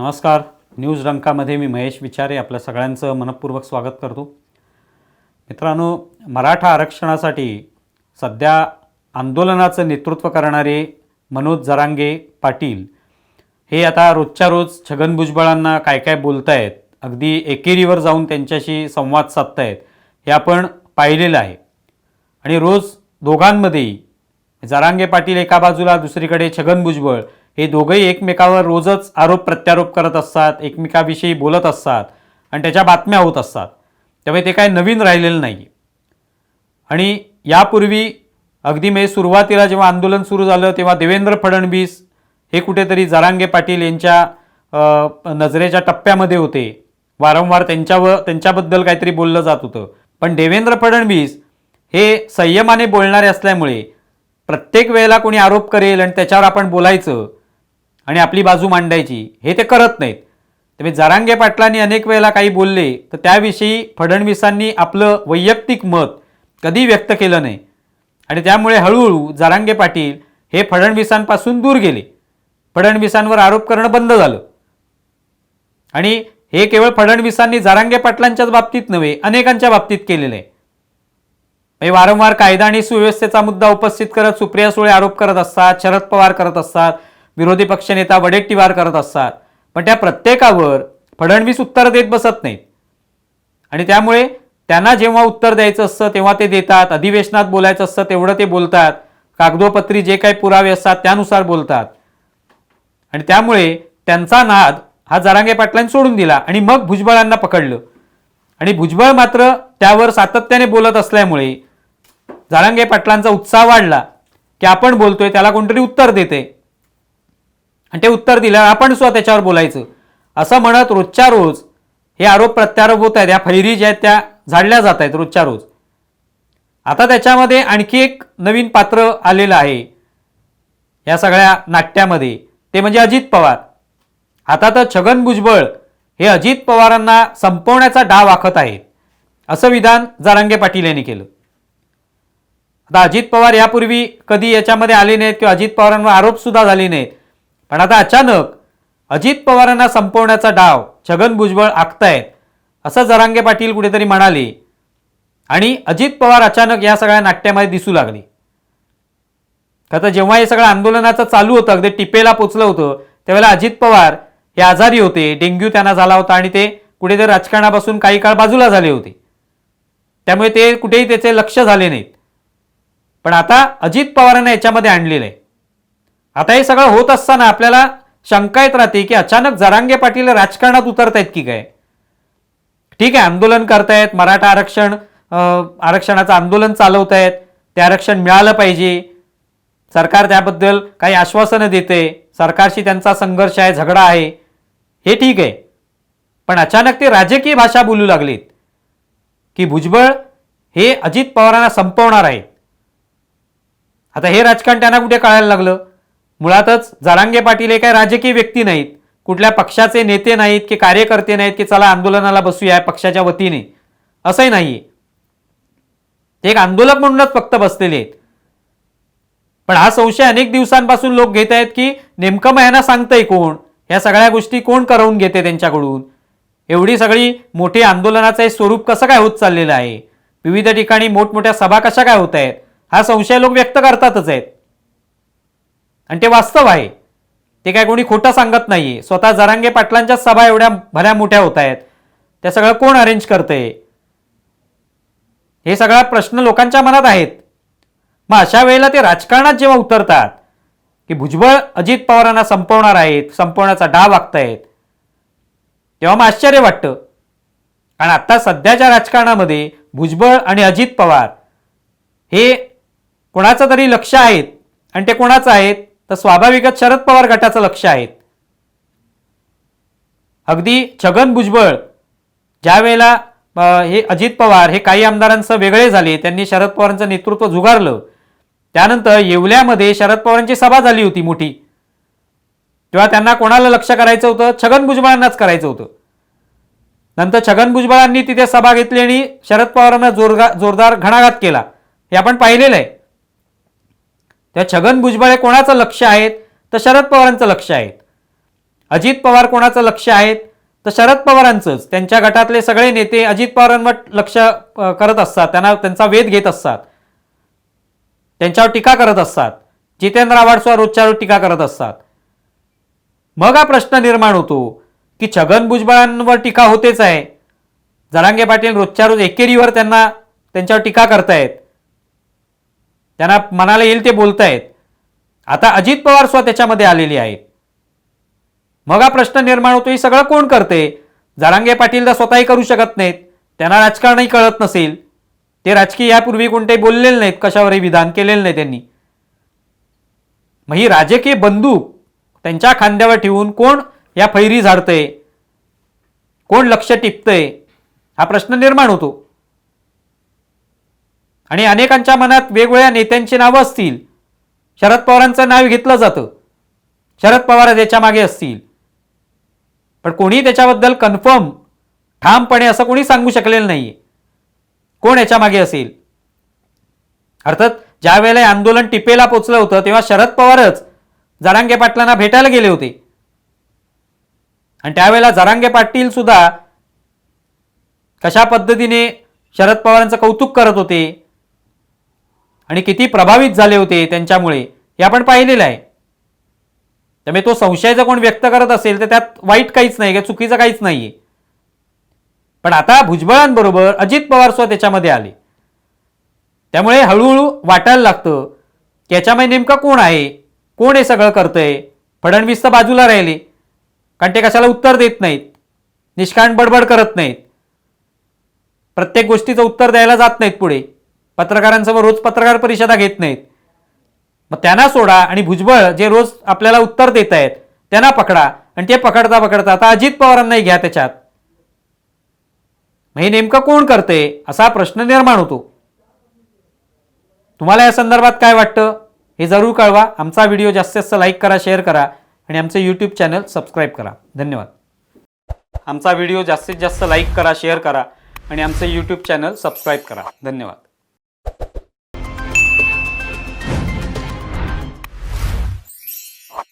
नमस्कार. न्यूज रंकामध्ये मी महेश विचारे आपल्या सगळ्यांचं मनपूर्वक स्वागत करतो. मित्रांनो मराठा आरक्षणासाठी सध्या आंदोलनाचं नेतृत्व करणारे मनोज जरांगे पाटील हे आता रोजच्या रोज छगन भुजबळांना काय काय बोलतायत अगदी एकेरीवर जाऊन त्यांच्याशी संवाद साधतायत हे आपण पाहिलेलं आहे. आणि रोज दोघांमध्येही जरांगे पाटील एका बाजूला दुसरीकडे छगन भुजबळ हे दोघंही एकमेकावर रोजच आरोप प्रत्यारोप करत असतात एकमेकाविषयी बोलत असतात आणि त्याच्या बातम्या होत असतात. त्यामुळे ते काय नवीन राहिलेलं नाही आणि यापूर्वी अगदी म्हणजे सुरुवातीला जेव्हा आंदोलन सुरू झालं तेव्हा देवेंद्र फडणवीस हे कुठेतरी जरांगे पाटील यांच्या नजरेच्या टप्प्यामध्ये होते. वारंवार त्यांच्यावर त्यांच्याबद्दल काहीतरी बोललं जात होतं. पण देवेंद्र फडणवीस हे संयमाने बोलणारे असल्यामुळे प्रत्येक वेळेला कोणी आरोप करेल आणि त्याच्यावर आपण बोलायचं आणि आपली बाजू मांडायची. हे ते करत नाहीत. त्यामुळे जरांगे पाटलांनी अनेक वेळेला काही बोलले तर त्याविषयी फडणवीसांनी आपलं वैयक्तिक मत कधी व्यक्त केलं नाही. आणि त्यामुळे हळूहळू जरांगे पाटील हे फडणवीसांपासून दूर गेले. फडणवीसांवर आरोप करणं बंद झालं. आणि हे केवळ फडणवीसांनी जारांगे पाटलांच्याच बाबतीत नव्हे अनेकांच्या बाबतीत केलेलं आहे. वारंवार कायदा आणि सुव्यवस्थेचा मुद्दा उपस्थित करत सुप्रिया सुळे आरोप करत असतात शरद पवार करत असतात विरोधी पक्षनेता वडेट्टीवार करत असतात. पण त्या प्रत्येकावर फडणवीस उत्तर देत बसत नाहीत. आणि त्यामुळे त्यांना जेव्हा उत्तर द्यायचं असतं तेव्हा ते देतात अधिवेशनात बोलायचं असतं तेवढं ते बोलतात. कागदोपत्री जे काही पुरावे असतात त्यानुसार बोलतात. आणि त्यामुळे त्यांचा नाद हा जरांगे पाटलांनी सोडून दिला आणि मग भुजबळांना पकडलं. आणि भुजबळ मात्र त्यावर सातत्याने बोलत असल्यामुळे जारांगे पाटलांचा उत्साह वाढला की आपण बोलतोय त्याला कोणतरी उत्तर देते. आणि ते उत्तर दिलं आपण सुद्धा त्याच्यावर बोलायचं. असं म्हणत रोजच्या रोज हे आरोप प्रत्यारोप होत आहेत या फैरी ज्या आहेत त्या झाडल्या जात आहेत रोजच्या रोज. आता त्याच्यामध्ये आणखी एक नवीन पात्र आलेलं आहे. या सगळ्या नाट्यामध्ये. ते म्हणजे अजित पवार. आता तर छगन भुजबळ हे अजित पवारांना संपवण्याचा डाव आखत आहेत. असं विधान जारांगे पाटील यांनी केलं. आता अजित पवार यापूर्वी कधी याच्यामध्ये आले नाहीत किंवा अजित पवारांवर आरोपसुद्धा झाले नाहीत. पण आता अचानक अजित पवारांना संपवण्याचा डाव छगन भुजबळ आखतायत असं जरांगे पाटील कुठेतरी म्हणाले. आणि अजित पवार अचानक या सगळ्या नाट्यामध्ये दिसू लागले. आता जेव्हा हे सगळं आंदोलनाचं चालू होतं अगदी टिपेला पोचलं होतं त्यावेळेला अजित पवार हे आजारी होते डेंग्यू त्यांना झाला होता आणि ते कुठेतरी राजकारणापासून काही काळ बाजूला झाले होते. त्यामुळे ते कुठेही त्याचे लक्ष झाले नाहीत. पण आता अजित पवारांना याच्यामध्ये आणलेलं आहे. आता हे सगळं होत असताना आपल्याला शंका येत राहते की अचानक जरांगे पाटील राजकारणात उतरतायत की काय? ठीक आहे आंदोलन करतायत मराठा आरक्षण आरक्षणाचं आंदोलन चालवतायत ते आरक्षण मिळालं पाहिजे. सरकार त्याबद्दल काही आश्वासनं देते सरकारशी त्यांचा संघर्ष आहे झगडा आहे हे ठीक आहे. पण अचानक ते राजकीय भाषा बोलू लागलीत की भुजबळ हे अजित पवारांना संपवणार आहेत. आता हे राजकारण त्यांना कुठे कळायला लागलं? मुळातच जरांगे पाटील हे काय राजकीय व्यक्ती नाहीत. कुठल्या पक्षाचे नेते नाहीत की कार्यकर्ते नाहीत की चला आंदोलनाला बसूया पक्षाच्या वतीने. असंही नाही ते एक आंदोलक म्हणूनच फक्त बसलेले आहेत. पण हा संशय अनेक दिवसांपासून लोक घेत आहेत की नेमकं मग यांना सांगतंय कोण? या सगळ्या गोष्टी कोण करवून घेते त्यांच्याकडून? एवढी सगळी मोठी आंदोलनाचं हे स्वरूप कसं काय होत चाललेलं आहे? विविध ठिकाणी मोठमोठ्या सभा कशा काय होत आहेत? हा संशय लोक व्यक्त करतातच आहेत. आणि ते वास्तव आहे. ते काय कोणी खोटं सांगत नाहीये. स्वतः जरांगे पाटलांच्या सभा एवढ्या भल्या मोठ्या होत आहेत. त्या सगळं कोण अरेंज करतंय हे सगळा प्रश्न लोकांच्या मनात आहेत. मग अशा वेळेला ते राजकारणात जेव्हा उतरतात की भुजबळ अजित पवारांना संपवणार आहेत संपवण्याचा डाव वागतायत तेव्हा मग आश्चर्य वाटतं. कारण आत्ता सध्याच्या राजकारणामध्ये भुजबळ आणि अजित पवार हे कोणाचं तरी लक्ष आहेत आणि ते कोणाचं आहेत? तर स्वाभाविकच शरद पवार गटाचं लक्ष आहेत अगदी छगन भुजबळ ज्या वेळेला हे अजित पवार हे काही आमदारांचं वेगळे झाले त्यांनी शरद पवारांचं नेतृत्व झुगारलं. त्यानंतर येवल्यामध्ये शरद पवारांची सभा झाली होती मोठी. तेव्हा त्यांना कोणाला लक्ष करायचं होतं? छगन भुजबळांनाच करायचं होतं. नंतर छगन भुजबळांनी तिथे सभा घेतली आणि शरद पवारांना जोरगा जोरदार घणाघात केला. हे आपण पाहिलेलं आहे. त्या छगन भुजबळ हे कोणाचं लक्ष आहेत? तर शरद पवारांचं लक्ष आहेत. अजित पवार कोणाचं लक्ष आहेत? तर शरद पवारांचंच. त्यांच्या गटातले सगळे नेते अजित पवारांवर लक्ष करत असतात. त्यांना त्यांचा वेध घेत असतात. त्यांच्यावर टीका करत असतात. जितेंद्र आव्हाडसुद्धा रोजच्या रोज टीका करत असतात. मग हा प्रश्न निर्माण होतो की छगन भुजबळांवर टीका होतेच आहे. जरांगे पाटील रोजच्या रोज एकेरीवर त्यांना त्यांच्यावर टीका करतायत. त्यांना मनाला येईल ते बोलतायत. आता अजित पवार स्वतः त्याच्यामध्ये आलेली आहेत. मग हा प्रश्न निर्माण होतो हे सगळं कोण करते? जरांगे पाटील तर स्वतःही करू शकत नाहीत. त्यांना राजकारणही कळत नसेल. ते राजकीय यापूर्वी कोणतेही बोललेले नाहीत कशावरही विधान केलेलं नाही त्यांनी. मग ही राजकीय बंदूक त्यांच्या खांद्यावर ठेवून कोण या फैरी झाडतंय? कोण लक्ष टिपतंय? हा प्रश्न निर्माण होतो. आणि अनेकांच्या मनात वेगवेगळ्या नेत्यांची नावं असतील. शरद पवारांचं नाव घेतलं जातं. शरद पवार त्याच्यामागे असतील. पण कोणी त्याच्याबद्दल कन्फर्म ठामपणे असं कोणी सांगू शकलेलं नाही कोण याच्या मागे असेल? अर्थात ज्या वेळेला आंदोलन टिपेला पोचलं होतं तेव्हा शरद पवारच जरांगे पाटलांना भेटायला गेले होते. आणि त्यावेळेला जरांगे पाटील सुद्धा कशा पद्धतीने शरद पवारांचं कौतुक करत होते आणि किती प्रभावित झाले होते त्यांच्यामुळे हे आपण पाहिलेलं आहे. त्यामुळे तो संशय जर कोण व्यक्त करत असेल तर त्यात वाईट काहीच नाही किंवा चुकीचं काहीच नाहीये. पण आता भुजबळांबरोबर अजित पवार सुद्धा त्याच्यामध्ये आले. त्यामुळे हळूहळू वाटायला लागतं की याच्यामध्ये नेमकं कोण आहे कोण हे सगळं करतंय? फडणवीस तर बाजूला राहिले. कारण ते कशाला उत्तर देत नाहीत? निष्कारण बडबड करत नाहीत. प्रत्येक गोष्टीचं उत्तर द्यायला जात नाहीत पुढे. पत्रकारांसमोर रोज पत्रकार परिषदा घेत नाहीत. मग त्यांना सोडा आणि भुजबळ जे रोज आपल्याला उत्तर देत आहेत त्यांना पकडा आणि ते पकडता पकडता आता अजित पवारांनाही घ्या त्याच्यात. मग हे नेमकं कोण करते असा प्रश्न निर्माण होतो. तुम्हाला या संदर्भात काय वाटतं हे जरूर कळवा. आमचा व्हिडिओ जास्तीत जास्त लाईक करा शेअर करा आणि आमचं यूट्यूब चॅनल सबस्क्राईब करा. धन्यवाद. आमचा व्हिडिओ जास्तीत जास्त लाईक करा शेअर करा आणि आमचं यूट्यूब चॅनल सबस्क्राईब करा. धन्यवाद.